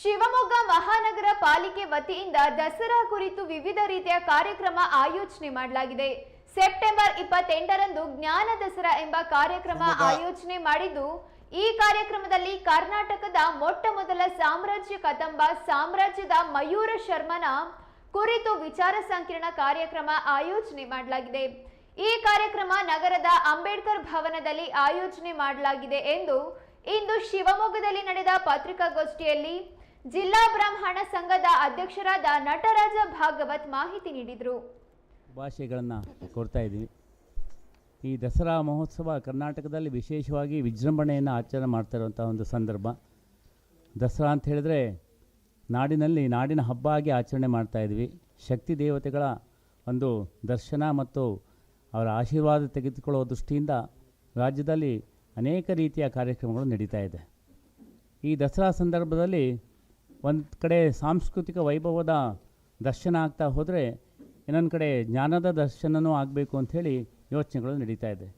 ಶಿವಮೊಗ್ಗ ಮಹಾನಗರ ಪಾಲಿಕೆ ವತಿಯಿಂದ ದಸರಾ ಕುರಿತು ವಿವಿಧ ರೀತಿಯ ಕಾರ್ಯಕ್ರಮ ಆಯೋಜನೆ ಮಾಡಲಾಗಿದೆ. ಸೆಪ್ಟೆಂಬರ್ ಇಪ್ಪತ್ತೆಂಟರಂದು ಜ್ಞಾನ ದಸರಾ ಎಂಬ ಕಾರ್ಯಕ್ರಮ ಆಯೋಜನೆ ಮಾಡಿದ್ದು ಈ ಕಾರ್ಯಕ್ರಮದಲ್ಲಿ ಕರ್ನಾಟಕದ ಮೊಟ್ಟ ಮೊದಲ ಸಾಮ್ರಾಜ್ಯ ಕದಂಬ ಸಾಮ್ರಾಜ್ಯದ ಮಯೂರ ಶರ್ಮನ ಕುರಿತು ವಿಚಾರ ಸಂಕಿರಣ ಕಾರ್ಯಕ್ರಮ ಆಯೋಜನೆ ಮಾಡಲಾಗಿದೆ. ಈ ಕಾರ್ಯಕ್ರಮ ನಗರದ ಅಂಬೇಡ್ಕರ್ ಭವನದಲ್ಲಿ ಆಯೋಜನೆ ಮಾಡಲಾಗಿದೆ ಎಂದು ಇಂದು ಶಿವಮೊಗ್ಗದಲ್ಲಿ ನಡೆದ ಪತ್ರಿಕಾಗೋಷ್ಠಿಯಲ್ಲಿ ಜಿಲ್ಲಾ ಬ್ರಾಹ್ಮಣ ಸಂಘದ ಅಧ್ಯಕ್ಷರಾದ ನಟರಾಜ ಭಾಗವತ್ ಮಾಹಿತಿ ನೀಡಿದರು. ಭಾಷೆಗಳನ್ನು ಕೊಡ್ತಾ ಇದ್ದೀವಿ. ಈ ದಸರಾ ಮಹೋತ್ಸವ ಕರ್ನಾಟಕದಲ್ಲಿ ವಿಶೇಷವಾಗಿ ವಿಜೃಂಭಣೆಯನ್ನು ಆಚರಣೆ ಮಾಡ್ತಾ ಇರುವಂಥ ಒಂದು ಸಂದರ್ಭ. ದಸರಾ ಅಂತ ಹೇಳಿದ್ರೆ ನಾಡಿನಲ್ಲಿ ನಾಡಿನ ಹಬ್ಬ ಆಗಿ ಆಚರಣೆ ಮಾಡ್ತಾ ಇದ್ವಿ ಶಕ್ತಿ ದೇವತೆಗಳ ಒಂದು ದರ್ಶನ ಮತ್ತು ಅವರ ಆಶೀರ್ವಾದ ತೆಗೆದುಕೊಳ್ಳುವ ದೃಷ್ಟಿಯಿಂದ ರಾಜ್ಯದಲ್ಲಿ ಅನೇಕ ರೀತಿಯ ಕಾರ್ಯಕ್ರಮಗಳು ನಡೀತಾ ಇದೆ. ಈ ದಸರಾ ಸಂದರ್ಭದಲ್ಲಿ ಒಂದು ಕಡೆ ಸಾಂಸ್ಕೃತಿಕ ವೈಭವದ ದರ್ಶನ ಆಗ್ತಾ ಹೋದರೆ ಇನ್ನೊಂದು ಕಡೆ ಜ್ಞಾನದ ದರ್ಶನವೂ ಆಗಬೇಕು ಅಂಥೇಳಿ ಯೋಚನೆಗಳು ನಡೀತಾ ಇದೆ.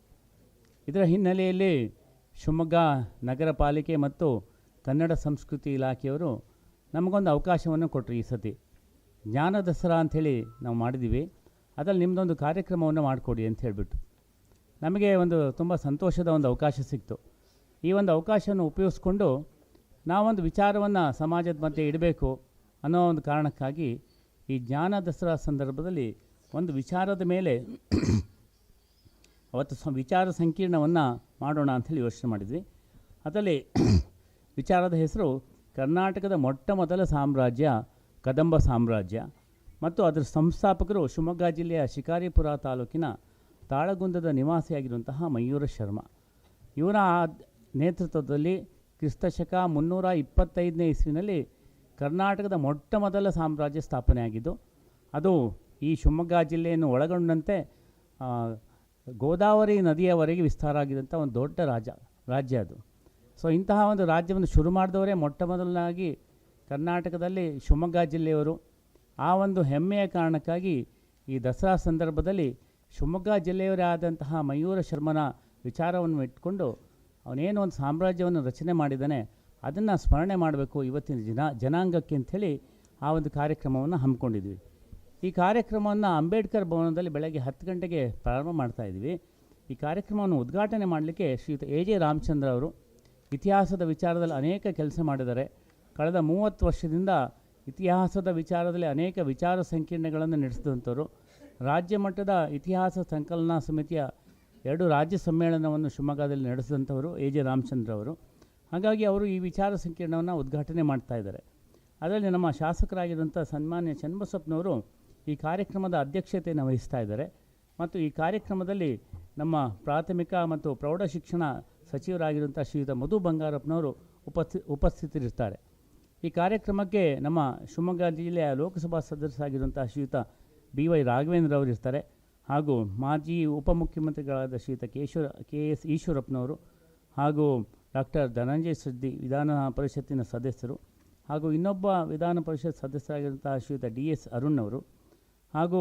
ಇದರ ಹಿನ್ನೆಲೆಯಲ್ಲಿ ಶಿವಮೊಗ್ಗ ನಗರ ಪಾಲಿಕೆ ಮತ್ತು ಕನ್ನಡ ಸಂಸ್ಕೃತಿ ಇಲಾಖೆಯವರು ನಮಗೊಂದು ಅವಕಾಶವನ್ನು ಕೊಟ್ಟರು ಈ ಸತಿ. ಜ್ಞಾನ ದಸರಾ ಅಂಥೇಳಿ ನಾವು ಮಾಡಿದ್ದೀವಿ. ಅದರಲ್ಲಿ ನಿಮ್ಮದೊಂದು ಕಾರ್ಯಕ್ರಮವನ್ನು ಮಾಡಿಕೊಡಿ ಅಂತ ಹೇಳಿಬಿಟ್ಟು. ನಮಗೆ ಒಂದು ತುಂಬ ಸಂತೋಷದ ಒಂದು ಅವಕಾಶ ಸಿಕ್ತು. ಈ ಒಂದು ಅವಕಾಶವನ್ನು ಉಪಯೋಗಿಸ್ಕೊಂಡು ನಾವೊಂದು ವಿಚಾರವನ್ನು ಸಮಾಜದ ಮಧ್ಯೆ ಇಡಬೇಕು ಅನ್ನೋ ಒಂದು ಕಾರಣಕ್ಕಾಗಿ ಈ ಜ್ಞಾನ ದಸರಾ ಸಂದರ್ಭದಲ್ಲಿ ಒಂದು ವಿಚಾರದ ಮೇಲೆ ಅವತ್ತು ಸ ವಿಚಾರ ಸಂಕೀರ್ಣವನ್ನು ಮಾಡೋಣ ಅಂಥೇಳಿ ಯೋಚನೆ ಮಾಡಿದ್ವಿ. ಅದರಲ್ಲಿ ವಿಚಾರದ ಹೆಸರು ಕರ್ನಾಟಕದ ಮೊಟ್ಟ ಮೊದಲ ಸಾಮ್ರಾಜ್ಯ ಕದಂಬ ಸಾಮ್ರಾಜ್ಯ ಮತ್ತು ಅದರ ಸಂಸ್ಥಾಪಕರು ಶಿವಮೊಗ್ಗ ಜಿಲ್ಲೆಯ ಶಿಕಾರಿಪುರ ತಾಲೂಕಿನ ತಾಳಗುಂದದ ನಿವಾಸಿಯಾಗಿರುವಂತಹ ಮಯೂರ ಶರ್ಮ. ಇವರ ನೇತೃತ್ವದಲ್ಲಿ ಕ್ರಿಸ್ತಶಕ ಮುನ್ನೂರ ಇಪ್ಪತ್ತೈದನೇ ಇಸ್ವಿನಲ್ಲಿ ಕರ್ನಾಟಕದ ಮೊಟ್ಟ ಮೊದಲ ಸಾಮ್ರಾಜ್ಯ ಸ್ಥಾಪನೆಯಾಗಿದ್ದು, ಅದು ಈ ಶಿವಮೊಗ್ಗ ಜಿಲ್ಲೆಯನ್ನು ಒಳಗೊಂಡಂತೆ ಗೋದಾವರಿ ನದಿಯವರೆಗೆ ವಿಸ್ತಾರ ಆಗಿದಂಥ ಒಂದು ದೊಡ್ಡ ರಾಜ, ರಾಜ್ಯ ಅದು. ಸೊ ಇಂತಹ ಒಂದು ರಾಜ್ಯವನ್ನು ಶುರು ಮಾಡಿದವರೇ ಮೊಟ್ಟ ಮೊದಲನಾಗಿ ಕರ್ನಾಟಕದಲ್ಲಿ ಶಿವಮೊಗ್ಗ ಜಿಲ್ಲೆಯವರು. ಆ ಒಂದು ಹೆಮ್ಮೆಯ ಕಾರಣಕ್ಕಾಗಿ ಈ ದಸರಾ ಸಂದರ್ಭದಲ್ಲಿ ಶಿವಮೊಗ್ಗ ಜಿಲ್ಲೆಯವರೇ ಆದಂತಹ ಮಯೂರ ಶರ್ಮನ ವಿಚಾರವನ್ನು ಇಟ್ಕೊಂಡು ಅವನೇನು ಒಂದು ಸಾಮ್ರಾಜ್ಯವನ್ನು ರಚನೆ ಮಾಡಿದ್ದಾನೆ, ಅದನ್ನು ಸ್ಮರಣೆ ಮಾಡಬೇಕು ಇವತ್ತಿನ ಜನ ಜನಾಂಗಕ್ಕೆ ಅಂಥೇಳಿ ಆ ಒಂದು ಕಾರ್ಯಕ್ರಮವನ್ನು ಹಮ್ಮಿಕೊಂಡಿದ್ವಿ. ಈ ಕಾರ್ಯಕ್ರಮವನ್ನು ಅಂಬೇಡ್ಕರ್ ಭವನದಲ್ಲಿ ಬೆಳಗ್ಗೆ ಹತ್ತು ಗಂಟೆಗೆ ಪ್ರಾರಂಭ ಮಾಡ್ತಾ ಇದ್ವಿ ಈ ಕಾರ್ಯಕ್ರಮವನ್ನು ಉದ್ಘಾಟನೆ ಮಾಡಲಿಕ್ಕೆ ಶ್ರೀಯುತ ಎ ಜೆ ರಾಮಚಂದ್ರ ಅವರು ಇತಿಹಾಸದ ವಿಚಾರದಲ್ಲಿ ಅನೇಕ ಕೆಲಸ ಮಾಡಿದ್ದಾರೆ. ಕಳೆದ ಮೂವತ್ತು ವರ್ಷದಿಂದ ಇತಿಹಾಸದ ವಿಚಾರದಲ್ಲಿ ಅನೇಕ ವಿಚಾರ ಸಂಕಿರಣಗಳನ್ನು ನಡೆಸಿದಂಥವರು. ರಾಜ್ಯ ಮಟ್ಟದ ಇತಿಹಾಸ ಸಂಕಲನ ಸಮಿತಿಯ ಎರಡು ರಾಜ್ಯ ಸಮ್ಮೇಳನವನ್ನು ಶಿವಮೊಗ್ಗದಲ್ಲಿ ನಡೆಸಿದಂಥವರು ಎ ಜೆ ರಾಮಚಂದ್ರ ಅವರು. ಹಾಗಾಗಿ ಅವರು ಈ ವಿಚಾರ ಸಂಕಿರಣವನ್ನು ಉದ್ಘಾಟನೆ ಮಾಡ್ತಾ ಇದ್ದಾರೆ. ಅದರಲ್ಲಿ ನಮ್ಮ ಶಾಸಕರಾಗಿದ್ದಂಥ ಸನ್ಮಾನ್ಯ ಚನ್ನಬಸಪ್ಪನವರು ಈ ಕಾರ್ಯಕ್ರಮದ ಅಧ್ಯಕ್ಷತೆಯನ್ನು ವಹಿಸ್ತಾ ಇದ್ದಾರೆ. ಮತ್ತು ಈ ಕಾರ್ಯಕ್ರಮದಲ್ಲಿ ನಮ್ಮ ಪ್ರಾಥಮಿಕ ಮತ್ತು ಪ್ರೌಢ ಶಿಕ್ಷಣ ಸಚಿವರಾಗಿರುವಂಥ ಶ್ರೀಯುತ ಮಧು ಬಂಗಾರಪ್ಪನವರು ಉಪಸ್ಥಿ, ಉಪಸ್ಥಿತರಿರ್ತಾರೆ. ಈ ಕಾರ್ಯಕ್ರಮಕ್ಕೆ ನಮ್ಮ ಶಿವಮೊಗ್ಗ ಜಿಲ್ಲೆಯ ಲೋಕಸಭಾ ಸದಸ್ಯರಾಗಿರುವಂಥ ಶ್ರೀಯುತ ಬಿ ವೈ ರಾಘವೇಂದ್ರ ಅವರು ಇರ್ತಾರೆ ಹಾಗೂ ಮಾಜಿ ಉಪಮುಖ್ಯಮಂತ್ರಿಗಳಾದ ಶ್ರೀತ ಕೇಶ್ವರ ಕೆ ಎಸ್ ಈಶ್ವರಪ್ಪನವರು ಹಾಗೂ ಡಾಕ್ಟರ್ ಧನಂಜಯ ಸುದ್ದಿ ವಿಧಾನ ಪರಿಷತ್ತಿನ ಸದಸ್ಯರು ಹಾಗೂ ಇನ್ನೊಬ್ಬ ವಿಧಾನ ಪರಿಷತ್ ಸದಸ್ಯರಾಗಿರುವಂತಹ ಶ್ರೀಯುತ ಡಿ ಎಸ್ ಅರುಣ್ ಅವರು ಹಾಗೂ